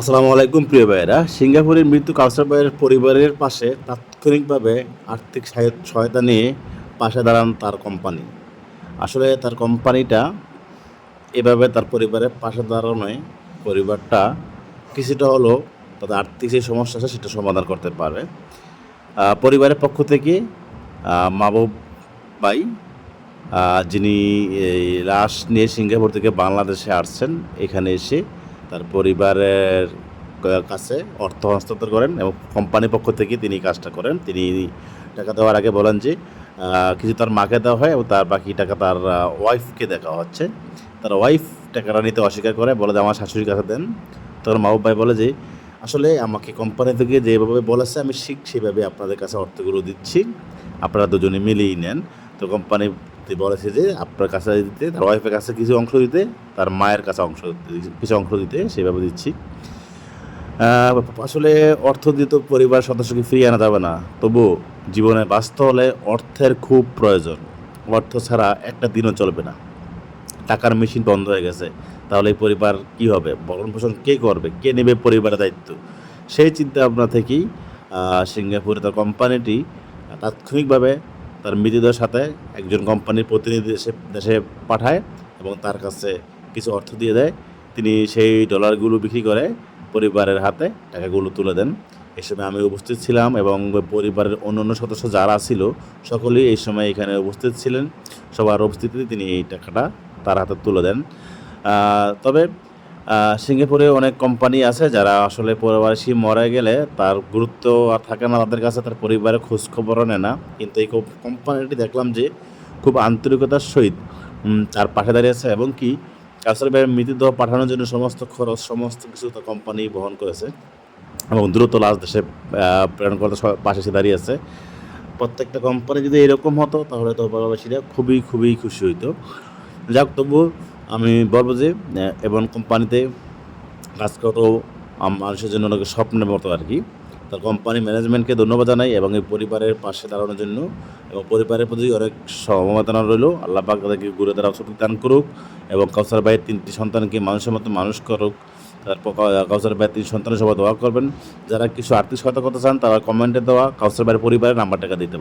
আসসালামু আলাইকুম, প্রিয় ভাইয়েরা। সিঙ্গাপুরের মৃত্যু কাউসার ভাইয়ের পরিবারের পাশে তাৎক্ষণিকভাবে আর্থিক সহায়তা নিয়ে পাশে দাঁড়ান তার কোম্পানি। আসলে তার কোম্পানিটা এভাবে তার পরিবারের পাশে দাঁড়ানোয় পরিবারটা কিছুটা হলেও তাদের আর্থিক যে সমস্যা আছে সেটা সমাধান করতে পারবে পরিবারের পক্ষ থেকে মাহবুব ভাই যিনি লাশ নিয়ে সিঙ্গাপুর থেকে বাংলাদেশে আসছেন, এখানে এসে তার পরিবারের কাছে অর্থ হস্তান্তর করেন এবং কোম্পানির পক্ষ থেকে তিনি কাজটা করেন। তিনি টাকা দেওয়ার আগে বলেন যে কিছু তার মাকে দেওয়া হয় এবং তার বাকি টাকা তার ওয়াইফকে দেখা হচ্ছে। তার ওয়াইফ টাকাটা নিতে অস্বীকার করে, বলে যে, আমার শাশুড়ির কাছে দেন। তখন মা ভাই বলে যে, আসলে আমাকে কোম্পানি থেকে যেভাবে বলেছে, আমি ঠিক সেভাবে আপনাদের কাছে অর্থগুলো দিচ্ছি। আপনারা দুজনে মিলেই নেন। তো কোম্পানি বলেছে যে, আপনার কাছে দিতে, তার ওয়াইফের কাছে কিছু অংশ দিতে, তার মায়ের কাছে অংশ দিতে- কিছু অংশ দিতে, সেভাবে দিচ্ছি। আসলে অর্থ দিয়ে তো পরিবার সদস্যকে ফিরিয়ে আনা যাবে না। তবু জীবনে বাঁচতে হলে অর্থের খুব প্রয়োজন। অর্থ ছাড়া একটা দিনও চলবে না। টাকার মেশিন বন্ধ হয়ে গেছে। তাহলে পরিবার কি হবে? ভরণ পোষণ কে করবে? কে নেবে পরিবারের দায়িত্ব? সেই চিন্তা ভাবনা থেকেই সিঙ্গাপুরে তার কোম্পানিটি তাৎক্ষণিকভাবে তার মৃতদের সাথে একজন কোম্পানির প্রতিনিধি দেশে দেশে পাঠায় এবং তার কাছে কিছু অর্থ দিয়ে দেয়। তিনি সেই ডলারগুলো বিক্রি করে পরিবারের হাতে টাকাগুলো তুলে দেন। এই সময় আমি উপস্থিত ছিলাম এবং পরিবারের অন্য অন্য সদস্য যারা ছিল, সকলেই এই সময় এখানে উপস্থিত ছিলেন। সবার উপস্থিতিতে তিনি এই টাকাটা তার হাতে তুলে দেন। তবে সিঙ্গাপুরে অনেক কোম্পানি আছে যারা আসলে পরিবারসী মরে গেলে তার গুরুত্ব আর থাকে না তাদের কাছে, তার পরিবারের খোঁজ খবরও নেয় না। কিন্তু এই কোম্পানিটি দেখলাম যে খুব আন্তরিকতার সহিত তার পাশে দাঁড়িয়েছে এবং কি কাউসার ভাইয়ের মৃতদেহ পাঠানোর জন্য সমস্ত খরচ, সমস্ত কিছু তার কোম্পানি বহন করেছে এবং দ্রুত লাশ দেশে প্রেরণ করতে পাশে এসে দাঁড়িয়েছে প্রত্যেকটা কোম্পানি যদি এরকম হতো, তাহলে তো প্রবাসীরা খুবই খুবই খুশি হইতো। যাক তবু আমি বলব যে এবং কোম্পানিতে কাজ আম- মানুষের জন্য অনেক স্বপ্নের মতো আর কি। তার কোম্পানি ম্যানেজমেন্টকে ধন্যবাদ জানাই এবং এই পরিবারের পাশে দাঁড়ানোর জন্য এবং পরিবারের প্রতি অনেক সমবেদনা রইল। আল্লাহ পাক তাদেরকে ঘুরে দাঁড়াও সঠিক দান করুক এবং কাউসার ভাইয়ের তিনটি সন্তানকে মানুষের মতো মানুষ করুক। তারপর কাউসার ভাইয়ের তিন সন্তানের সবাই দোয়া করবেন। যারা কিছু আর্থিক সহায়তা করতে চান তারা কমেন্টে দেওয়া, কাউসার ভাইয়ের পরিবারের নাম্বার টাকা দিতে